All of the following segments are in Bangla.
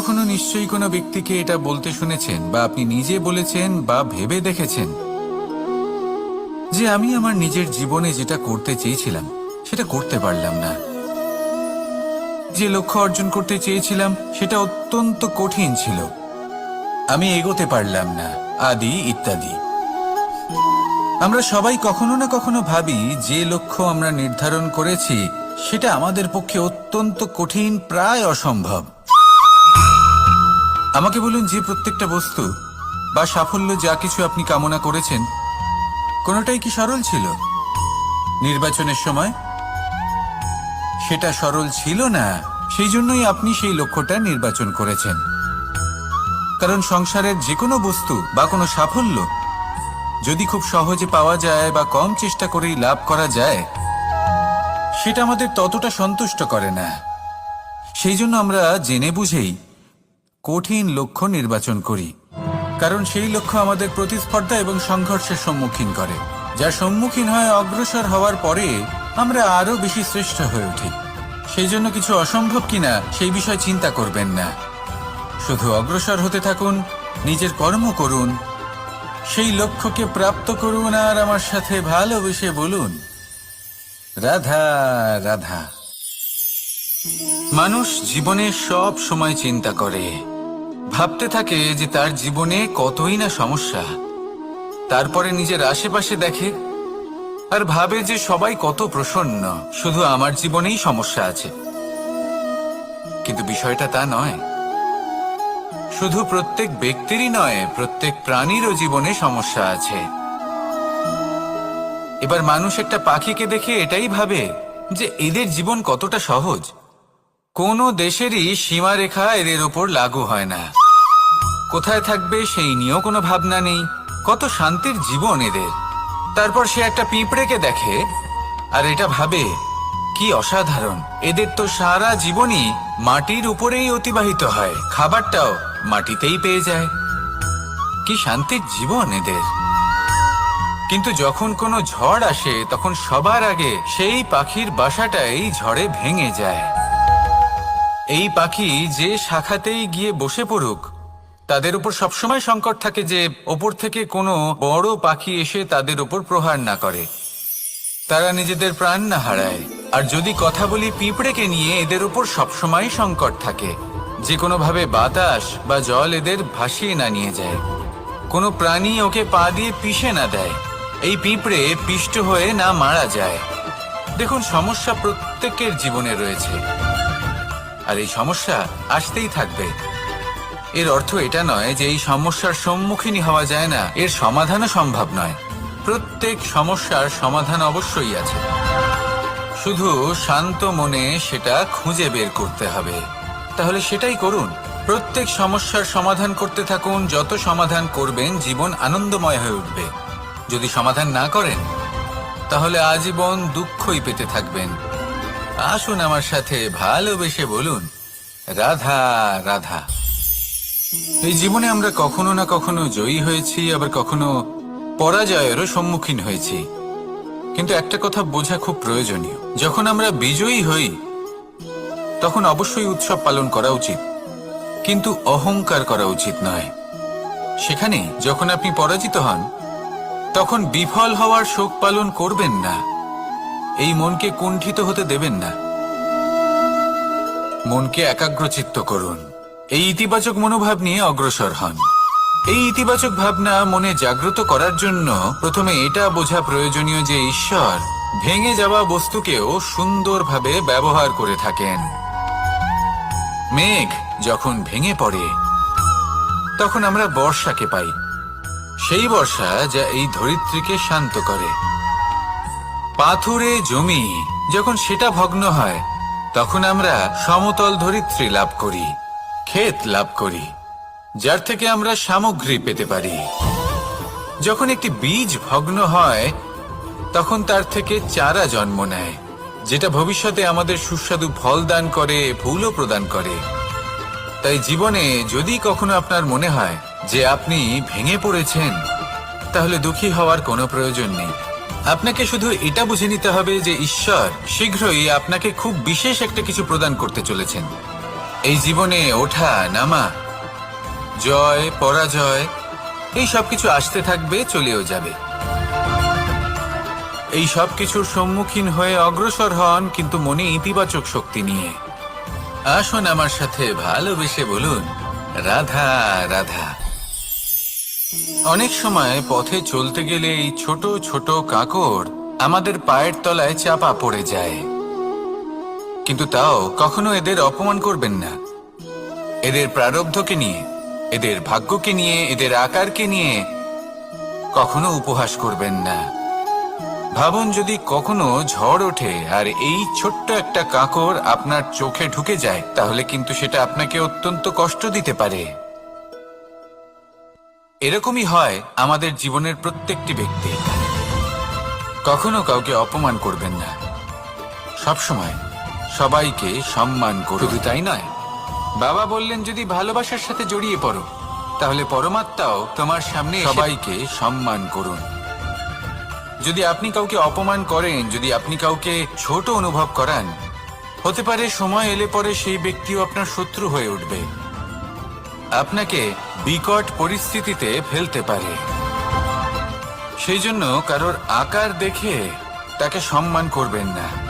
কখনো নিশ্চয়ই কোনো ব্যক্তিকে এটা বলতে শুনেছেন বা আপনি নিজে বলেছেন বা ভেবে দেখেছেন? যে আমি আমার নিজের জীবনে যেটা করতে চেয়েছিলাম, সেটা করতে পারলাম না। যে লক্ষ্য অর্জন করতে চেয়েছিলাম, সেটা অত্যন্ত কঠিন ছিল। আমি এগোতে পারলাম না, আদি ইত্যাদি। আমরা সবাই কখনো না কখনো ভাবি, যে লক্ষ্য আমরা নির্ধারণ করেছি, সেটা আমাদের পক্ষে অত্যন্ত কঠিন, প্রায় অসম্ভব। আমাকে বলুন যে প্রত্যেকটা বস্তু বা সাফল্য যা কিছু আপনি কামনা করেছেন, কোনোটাই কি সরল ছিল? নির্বাচনের সময় সেটা সরল ছিল না, সেই জন্যই আপনি সেই লক্ষ্যটা নির্বাচন করেছেন। কারণ সংসারের যে কোনো বস্তু বা কোনো সাফল্য যদি খুব সহজে পাওয়া যায় বা কম চেষ্টা করেই লাভ করা যায়, সেটা আমাদের ততটা সন্তুষ্ট করে না। সেই জন্য আমরা জেনে বুঝেই কঠিন লক্ষ্য নির্বাচন করি। কারণ সেই লক্ষ্য আমাদের প্রতিস্পর্ধা এবং সংঘর্ষের সম্মুখীন করে। যার সম্মুখীন হয় অগ্রসর হওয়ার পরে আমরা আরও বেশি শ্রেষ্ঠ হয়ে উঠি। সেই জন্য কিছু অসম্ভব কিনা সেই বিষয়ে চিন্তা করবেন না। শুধু অগ্রসর হতে থাকুন, নিজের কর্ম করুন, সেই লক্ষ্যকে প্রাপ্ত করুন আর আমার সাথে ভালোবেসে বলুন, রাধা রাধা। মানুষ জীবনে সব সময় চিন্তা করে। ভাবতে থাকে যে তার জীবনে কতই না সমস্যা। তারপরে নিজের আশেপাশে দেখে আর ভাবে যে সবাই কত প্রসন্ন, শুধু আমার জীবনেই সমস্যা আছে। কিন্তু বিষয়টা তা নয়। শুধু প্রত্যেক ব্যক্তিরই নয়, প্রত্যেক প্রাণীরও জীবনে সমস্যা আছে। এবার মানুষ একটা পাখিকে দেখে এটাই ভাবে যে এদের জীবন কতটা সহজ। কোনো দেশেরই সীমারেখা এদের ওপর লাগু হয় না। কোথায় থাকবে সেই নিয়েও কোনো ভাবনা নেই। কত শান্তির জীবন এদের। তারপর সে একটা পিঁপড়েকে দেখে, আর এটা ভাবে, কি অসাধারণ। এদের তো সারা জীবনই মাটির উপরেই অতিবাহিত হয়। খাবারটাও মাটিতেই পেয়ে যায়। কি শান্তির জীবন এদের। কিন্তু যখন কোনো ঝড় আসে, তখন সবার আগে সেই পাখির বাসাটাই ঝড়ে ভেঙে যায়। এই পাখি যে শাখাতেই গিয়ে বসে পড়ুক তাদের উপর সবসময় সংকট থাকে যে ওপর থেকে কোনো বড় পাখি এসে তাদের উপর প্রহার না করে। তারা নিজেদের প্রাণ না হারায়। আর যদি কথা বলি পিঁপড়েকে নিয়ে, এদের উপর সবসময় সংকট থাকে। যে কোনোভাবে বাতাস বা জল এদের ভাসিয়ে না নিয়ে যায়। কোনো প্রাণী ওকে পা দিয়ে পিষে না দেয়। এই পিঁপড়ে পিষ্ট হয়ে না মারা যায়। দেখুন, সমস্যা প্রত্যেকের জীবনে রয়েছে। আর এই সমস্যা আসতেই থাকবে। এর অর্থ এটা নয় যে এই সমস্যার সম্মুখীনই হওয়া যায় না। এর সমাধানও সম্ভব নয়। প্রত্যেক সমস্যার সমাধান অবশ্যই আছে। শুধু শান্ত মনে সেটা খুঁজে বের করতে হবে। তাহলে সেটাই করুন। প্রত্যেক সমস্যার সমাধান করতে থাকুন। যত সমাধান করবেন, জীবন আনন্দময় হয়ে উঠবে। যদি সমাধান না করেন, তাহলে আজীবন দুঃখই পেতে থাকবেন। আসুন আমার সাথে ভালোবেসে বলুন, রাধা রাধা। এই জীবনে আমরা কখনো না কখনো জয়ী হয়েছি, আবার কখনো পরাজয়েরও সম্মুখীন হয়েছি। কিন্তু একটা কথা বোঝা খুব প্রয়োজনীয়। যখন আমরা বিজয়ী হই, তখন অবশ্যই উৎসব পালন করা উচিত। কিন্তু অহংকার করা উচিত নয়। সেখানে যখন আপনি পরাজিত হন, তখন বিফল হওয়ার শোক পালন করবেন না। এই মনকে কুণ্ঠিত হতে দেবেন না। মনকে একাগ্রচিত্ত করুন। এই ইতিবাচক মনোভাব নিয়ে অগ্রসর হন। এই ইতিবাচক ভাবনা মনে জাগ্রত করার জন্য প্রথমে এটা বোঝা প্রয়োজনীয় যে ঈশ্বর ভেঙে যাওয়া বস্তুকেও সুন্দরভাবে ব্যবহার করে থাকেন। মেঘ যখন ভেঙে পড়ে, তখন আমরা বর্ষাকে পাই। সেই বর্ষা যা এই ধরিত্রীকে শান্ত করে। পাথুরে জমি যখন সেটা ভগ্ন হয়, তখন আমরা সমতল ধরিত্রী লাভ করি। ক্ষেত লাভ করি, যার থেকে আমরা সামগ্রী পেতে পারি। যখন একটি বীজ ভগ্ন হয়, তখন তার থেকে চারা জন্ম নেয়, যেটা ভবিষ্যতে আমাদের সুস্বাদু ফল দান করে, ফুলও প্রদান করে। তাই জীবনে যদি কখনো আপনার মনে হয় যে আপনি ভেঙে পড়েছেন, তাহলে দুঃখী হওয়ার কোনো প্রয়োজন নেই। আপনাকে শুধু এটা বুঝে নিতে হবে যে ঈশ্বর শীঘ্রই আপনাকে খুব বিশেষ একটা কিছু প্রদান করতে চলেছেন। এই জীবনে ওঠা, নামা, জয়, পরাজয়, এই সব কিছু আসতে থাকবে, চলেও যাবে। এই সব কিছুর সম্মুখীন হয়ে অগ্রসর হন কিন্তু মনে ইতিবাচক শক্তি নিয়ে। আসুন আমার সাথে ভালোবেসে বলুন, রাধা রাধা। অনেক সময় পথে চলতে গেলে এই ছোট ছোট কাকড় আমাদের পায়ের তলায় চাপা পড়ে যায়। কিন্তু তাও কখনো এদের অপমান করবেন না। এদের প্রারব্ধকে নিয়ে, এদের ভাগ্যকে নিয়ে, এদের আকারকে নিয়ে কখনো উপহাস করবেন না। ভাবুন যদি কখনো ঝড় ওঠে আর এই ছোট্ট একটা কাঁকড় আপনার চোখে ঢুকে যায়, তাহলে কিন্তু সেটা আপনাকে অত্যন্ত কষ্ট দিতে পারে। এরকমই হয় আমাদের জীবনের প্রত্যেকটি ব্যক্তি। কখনো কাউকে অপমান করবেন না। সবসময় সবাইকে সম্মান করুন শুধু তাই নয়, বাবা বললেন, যদি ভালোবাসার সাথে জড়িয়ে পড়ো, তাহলে পরমাত্মাও তোমার সামনে সবাইকে সম্মান করুন। যদি আপনি কাউকে অপমান করেন, যদি আপনি কাউকে ছোট অনুভব করান, হতে পারে সময় এলে পরে সেই ব্যক্তিও আপনার শত্রু হয়ে উঠবে। আপনাকে বিকট পরিস্থিতিতে ফেলতে পারে। সেই জন্য কারোর আকার দেখে তাকে সম্মান করবেন না।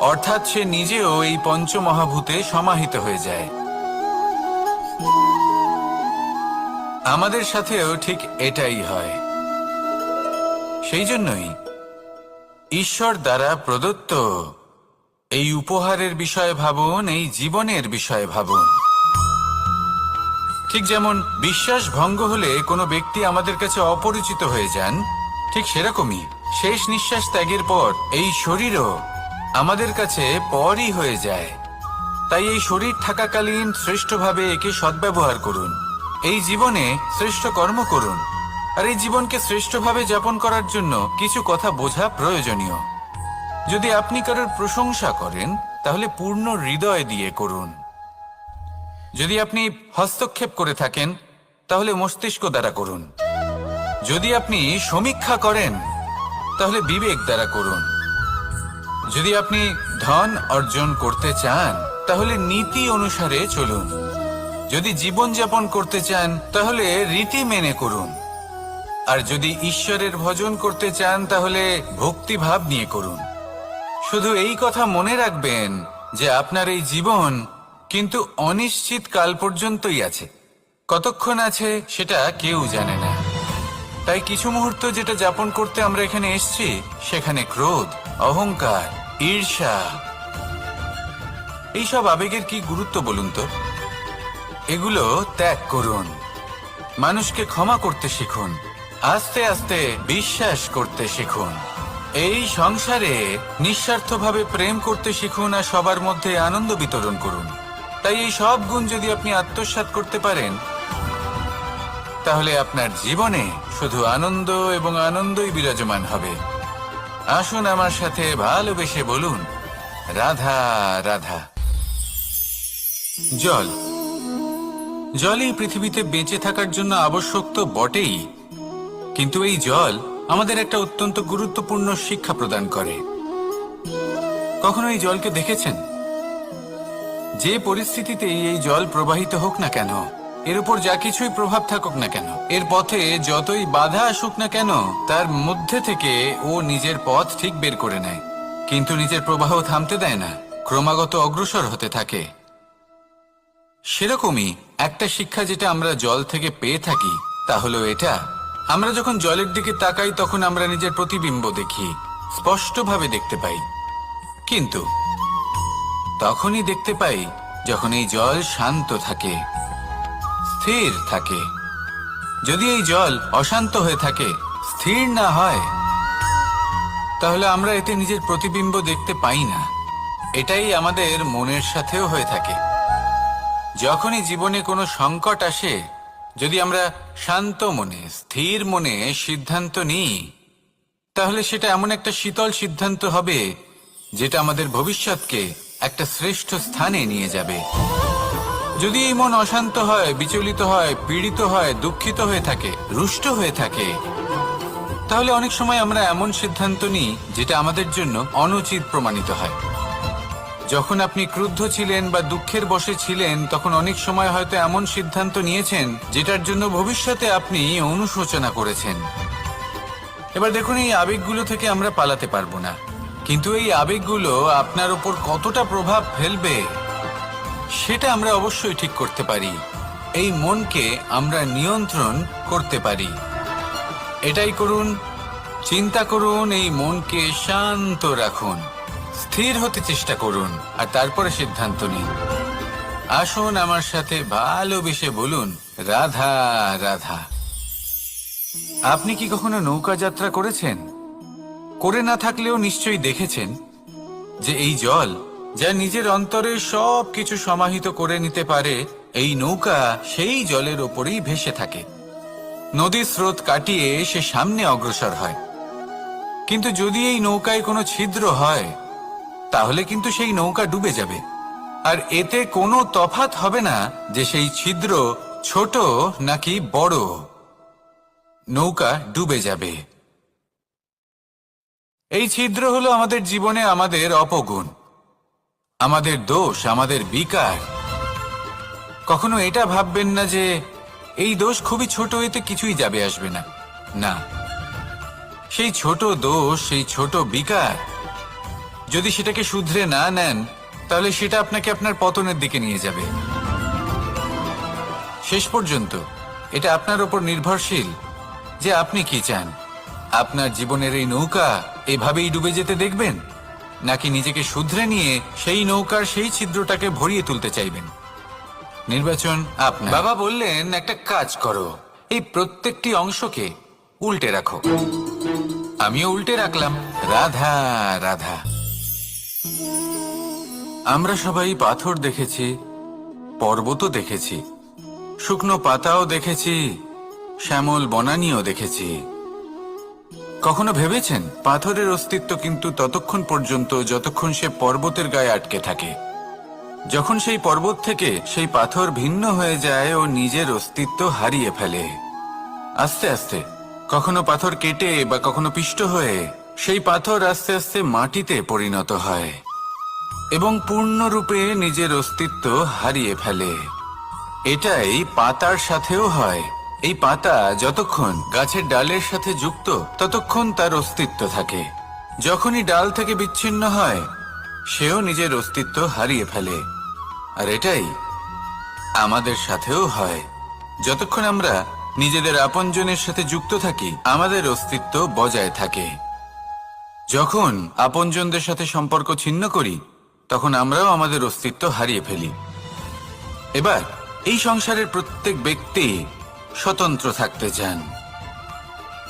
অর্থাৎ সে নিজেও এই পঞ্চমহাভূতে সমাহিত হয়ে যায়। আমাদের সাথেও ঠিক এটাই হয়। সেই জন্যই ঈশ্বর দ্বারা প্রদত্ত এই উপহারের বিষয়ে ভাবুন, এই জীবনের বিষয়ে ভাবুন। ঠিক যেমন বিশ্বাস ভঙ্গ হলে কোনো ব্যক্তি আমাদের কাছে অপরিচিত হয়ে যান, ঠিক সেরকমই শেষ নিঃশ্বাস ত্যাগের পর এই শরীরও আমাদের কাছে পরই হয়ে যায়। তাই এই শরীর থাকাকালীন শ্রেষ্ঠভাবে একে সদ্ব্যবহার করুন। এই জীবনে শ্রেষ্ঠ কর্ম করুন। আর এই জীবনকে শ্রেষ্ঠভাবে যাপন করার জন্য কিছু কথা বোঝা প্রয়োজনীয়। যদি আপনি কারোর প্রশংসা করেন, তাহলে পূর্ণ হৃদয় দিয়ে করুন। যদি আপনি হস্তক্ষেপ করে থাকেন, তাহলে মস্তিষ্ক দ্বারা করুন। যদি আপনি সমীক্ষা করেন, তাহলে বিবেক দ্বারা করুন। যদি আপনি ধন অর্জন করতে চান, তাহলে নীতি অনুসারে চলুন। যদি জীবন যাপন করতে চান, তাহলে রীতি মেনে করুন। আর যদি ঈশ্বরের ভজন করতে চান, তাহলে ভক্তিভাব নিয়ে করুন। শুধু এই কথা মনে রাখবেন যে আপনার এই জীবন কিন্তু অনিশ্চিত কাল পর্যন্তই আছে। কতক্ষণ আছে সেটা কেউ জানে না। তাই কিছু মুহূর্ত যেটা যাপন করতে আমরা এখানে এসেছি, সেখানে ক্রোধ, অহংকার ঈর্ষা। এইসব আবেগের কি গুরুত্ব বলুন তো? এগুলো ত্যাগ করুন। মানুষকে ক্ষমা করতে শিখুন। আস্তে আস্তে বিশ্বাস করতে শিখুন। এই সংসারে নিঃস্বার্থভাবে প্রেম করতে শিখুন আর সবার মধ্যে আনন্দ বিতরণ করুন। তাই এই সব গুণ যদি আপনি আত্মসাৎ করতে পারেন, তাহলে আপনার জীবনে শুধু আনন্দ এবং আনন্দই বিরাজমান হবে। আসুন আমার সাথে ভালোবেসে বলুন। রাধা রাধা। জল। জলই পৃথিবীতে বেঁচে থাকার জন্য আবশ্যক তো বটেই। কিন্তু এই জল আমাদের একটা অত্যন্ত গুরুত্বপূর্ণ শিক্ষা প্রদান করে। কখনো এই জলকে দেখেছেন? যে পরিস্থিতিতে এই জল প্রবাহিত হোক না কেন, এর উপর যা কিছুই প্রভাব থাকুক না কেন এর পথে যতই বাধা আসুক না কেন, তার মধ্যে থেকে ও নিজের পথ ঠিক বের করে নেয়। কিন্তু নিজের প্রবাহ থামতে দেয় না, ক্রমাগত অগ্রসর হতে থাকে। সেরকমই একটা শিক্ষা যেটা আমরা জল থেকে পেয়ে থাকি, তা হলো এটা। আমরা যখন জলের দিকে তাকাই, তখন আমরা নিজের প্রতিবিম্ব দেখি, স্পষ্টভাবে দেখতে পাই। কিন্তু তখনই দেখতে পাই যখন এই জল শান্ত থাকে, স্থির থাকে। যদি এই জল অশান্ত হয়ে থাকে, স্থির না হয়, তাহলে আমরা এতে নিজের প্রতিবিম্ব দেখতে পাই না। এটাই আমাদের মনের সাথেও হয়ে থাকে। যখনই জীবনে কোনো সংকট আসে, যদি আমরা শান্ত মনে, স্থির মনে সিদ্ধান্ত নিই, তাহলে সেটা এমন একটা শীতল সিদ্ধান্ত হবে, যেটা আমাদের ভবিষ্যৎকে একটা শ্রেষ্ঠ স্থানে নিয়ে যাবে। যদি এই মন অশান্ত হয়, বিচলিত হয়, পীড়িত হয়, দুঃখিত হয়ে থাকে, রুষ্ট হয়ে থাকে, তাহলে অনেক সময় আমরা এমন সিদ্ধান্ত নিই যেটা আমাদের জন্য অনুচিত প্রমাণিত হয়। যখন আপনি ক্রুদ্ধ ছিলেন বা দুঃখের বশে ছিলেন, তখন অনেক সময় হয়তো এমন সিদ্ধান্ত নিয়েছেন যেটার জন্য ভবিষ্যতে আপনি অনুশোচনা করেছেন। এবার দেখুন, এই আবেগগুলো থেকে আমরা পালাতে পারব না। কিন্তু এই আবেগগুলো আপনার ওপর কতটা প্রভাব ফেলবে সেটা আমরা অবশ্যই ঠিক করতে পারি। এই মনকে আমরা নিয়ন্ত্রণ করতে পারি। এটাই করুন, চিন্তা করুন, এই মনকে শান্ত রাখুন। স্থির হতে চেষ্টা করুন আর তারপরে সিদ্ধান্ত নিন। আসুন আমার সাথে ভালোবেসে বলুন, রাধা রাধা। আপনি কি কখনো নৌকা যাত্রা করেছেন? করে না থাকলেও নিশ্চয়ই দেখেছেন যে এই জল যা নিজের অন্তরে সব কিছু সমাহিত করে নিতে পারে, এই নৌকা সেই জলের ওপরেই ভেসে থাকে। নদীর স্রোত কাটিয়ে সে সামনে অগ্রসর হয়। কিন্তু যদি এই নৌকায় কোনো ছিদ্র হয়, তাহলে কিন্তু সেই নৌকা ডুবে যাবে। আর এতে কোনো তফাত হবে না যে সেই ছিদ্র ছোট নাকি বড়। নৌকা ডুবে যাবে। এই ছিদ্র হলো আমাদের জীবনে আমাদের অপগুণ। আমাদের দোষ, আমাদের বিকার। কখনো এটা ভাববেন না যে এই দোষ খুবই ছোট এতে কিছুই যাবে, আসবে না। না। সেই ছোট দোষ, সেই ছোট বিকার, যদি সেটাকে শুধরে না নেন, তাহলে সেটা আপনাকে আপনার পতনের দিকে নিয়ে যাবে। শেষ পর্যন্ত, এটা আপনার ওপর নির্ভরশীল যে আপনি কি চান। আপনার জীবনের এই নৌকা এভাবেই ডুবে যেতে দেখবেন? নাকি নিজেকে শুধরে নিয়ে সেই নৌকার সেই ছিদ্রটাকে ভরিয়ে তুলতে চাইবেন? নির্বাচন আপনার বাবা বললেন, একটা কাজ করো। এই প্রত্যেকটি অংশকে উল্টে রাখো। আমিও উল্টে রাখলাম। রাধা রাধা। আমরা সবাই পাথর দেখেছি, পর্বতও দেখেছি, শুকনো পাতাও দেখেছি, শ্যামল বনানিও দেখেছি। কখনো ভেবেছেন পাথরের অস্তিত্ব কিন্তু ততক্ষণ পর্যন্ত যতক্ষণ সে পর্বতের গায়ে আটকে থাকে? যখন সেই পর্বত থেকে সেই পাথর ভিন্ন হয়ে যায় ও নিজের অস্তিত্ব হারিয়ে ফেলে। আস্তে আস্তে, কখনো পাথর কেটে বা কখনো পিষ্ট হয়ে সেই পাথর আস্তে আস্তে মাটিতে পরিণত হয় এবং পূর্ণরূপে নিজের অস্তিত্ব হারিয়ে ফেলে। এটাই পাতার সাথেও হয়। এই পাতা যতক্ষণ গাছের ডালের সাথে যুক্ত, ততক্ষণ তার অস্তিত্ব থাকে। যখনই ডাল থেকে বিচ্ছিন্ন হয়, সেও নিজের অস্তিত্ব হারিয়ে ফেলে। আর এটাই আমাদের সাথেও হয়। যতক্ষণ আমরা নিজেদের আপনজনের সাথে যুক্ত থাকি, আমাদের অস্তিত্ব বজায় থাকে। যখন আপনজনদের সাথে সম্পর্ক ছিন্ন করি, তখন আমরাও আমাদের অস্তিত্ব হারিয়ে ফেলি। এবার, এই সংসারের প্রত্যেক ব্যক্তি স্বতন্ত্র থাকতে চান।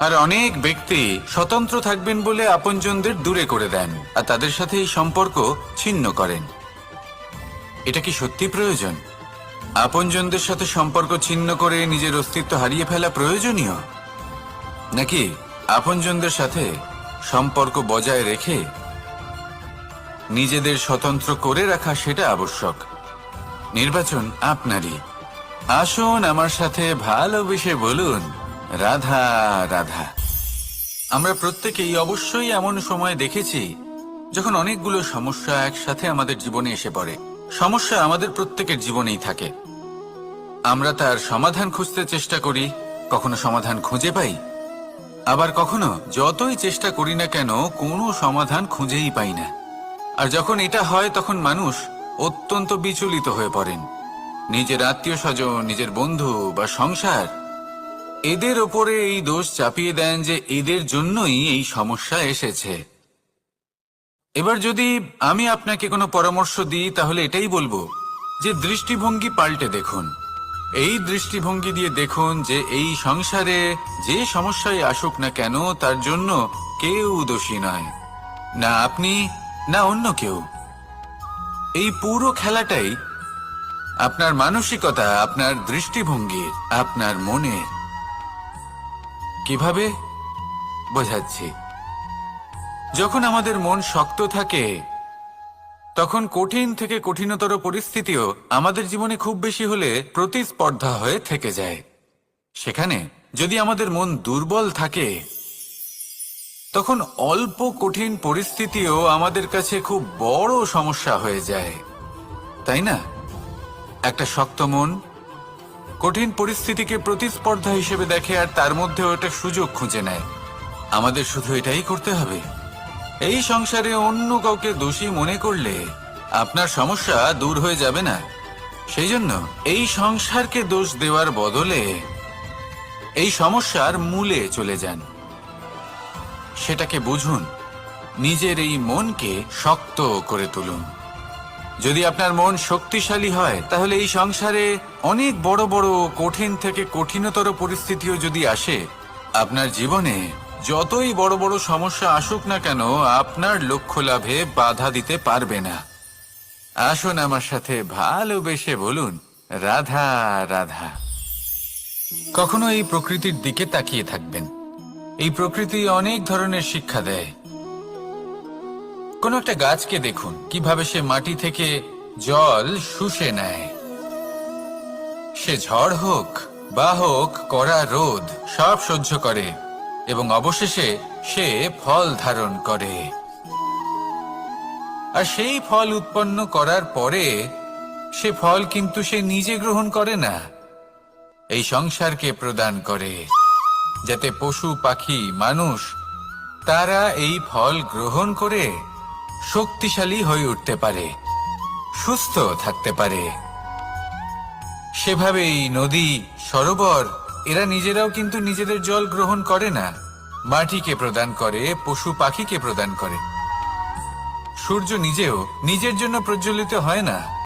আর অনেক ব্যক্তি স্বতন্ত্র থাকবেন বলে আপনজনদের দূরে করে দেন আর তাদের সাথে এই সম্পর্ক ছিন্ন করেন। এটা কি সত্যি প্রয়োজন? আপনজনদের সাথে সম্পর্ক ছিন্ন করে নিজের অস্তিত্ব হারিয়ে ফেলা প্রয়োজনীয়? নাকি আপনজনদের সাথে সম্পর্ক বজায় রেখে নিজেদের স্বতন্ত্র করে রাখা সেটা আবশ্যক? নির্বাচন আপনারই। আসুন আমার সাথে ভালোবেসে বলুন। রাধা রাধা। আমরা প্রত্যেকেই অবশ্যই এমন সময় দেখেছি, যখন অনেকগুলো সমস্যা একসাথে আমাদের জীবনে এসে পড়ে। সমস্যা আমাদের প্রত্যেকের জীবনেই থাকে। আমরা তার সমাধান খুঁজতে চেষ্টা করি, কখনো সমাধান খুঁজে পাই। আবার কখনো যতই চেষ্টা করি না কেন, কোনো সমাধান খুঁজেই পাই না। আর যখন এটা হয়, তখন মানুষ অত্যন্ত বিচলিত হয়ে পড়েন। নিজের আত্মীয় স্বজন, নিজের বন্ধু বা সংসার, এদের ওপরে এই দোষ চাপিয়ে দেন যে এদের জন্যই এই সমস্যা এসেছে। এবার যদি আমি আপনাকে কোনো পরামর্শ দিই, তাহলে এটাই বলব যে দৃষ্টিভঙ্গি পাল্টে দেখুন। এই দৃষ্টিভঙ্গি দিয়ে দেখুন যে এই সংসারে যে সমস্যায় আসুক না কেন, তার জন্য কেউ দোষী নয়, না আপনি, না অন্য কেউ। এই পুরো খেলাটাই আপনার মানসিকতা, আপনার দৃষ্টিভঙ্গি, আপনার মনে। কীভাবে? বোঝাচ্ছি। যখন আমাদের মন শক্ত থাকে, তখন কঠিন থেকে কঠিনতর পরিস্থিতিও আমাদের জীবনে খুব বেশি হলে প্রতিস্পর্ধা হয়ে থেকে যায়। সেখানে যদি আমাদের মন দুর্বল থাকে, তখন অল্প কঠিন পরিস্থিতিও আমাদের কাছে খুব বড় সমস্যা হয়ে যায়। তাই না? একটা শক্ত মন, কঠিন পরিস্থিতিকে প্রতিস্পর্ধা হিসেবে দেখে আর তার মধ্যে ওটা সুযোগ খুঁজে নেয়। আমাদের শুধু এটাই করতে হবে। এই সংসারে অন্য কাউকে দোষী মনে করলে আপনার সমস্যা দূর হয়ে যাবে না। সেই জন্য এই সংসারকে দোষ দেওয়ার বদলে এই সমস্যার মূলে চলে যান। সেটাকে বুঝুন, নিজের এই মনকে শক্ত করে তুলুন। যদি আপনার মন শক্তিশালী হয়, তাহলে এই সংসারে অনেক বড় বড় কঠিন থেকে কঠিনতর পরিস্থিতিও যদি আসে, আপনার জীবনে যতই বড় বড় সমস্যা আসুক না কেন, আপনার লক্ষ্য লাভে বাধা দিতে পারবে না। আসুন আমার সাথে ভালোবেসে বলুন, রাধা রাধা। কখনো এই প্রকৃতির দিকে তাকিয়ে থাকবেন। এই প্রকৃতি অনেক ধরনের শিক্ষা দেয়। কোন একটা গাছকে দেখুন, কীভাবে সে মাটি থেকে জল শুষে নেয়। সে ঝড় হোক, বা হোক, কড়া রোদ, সব সহ্য করে, এবং অবশেষে সে ফল ধারণ করে। আর সেই ফল উৎপন্ন করার পরে সে ফল কিন্তু সে নিজে গ্রহণ করে না। এই সংসারকে প্রদান করে, যাতে পশু, পাখি, মানুষ, তারা এই ফল গ্রহণ করে শক্তিশালী হয়ে উঠতে পারে সুস্থ থাকতে পারে। সেভাবেই নদী, সরোবর, এরা নিজেরাও কিন্তু নিজেদের জল গ্রহণ করে না। মাটিকে প্রদান করে, পশু পাখিকে প্রদান করে। সূর্য নিজেও নিজের জন্য প্রজ্বলিত হয় না।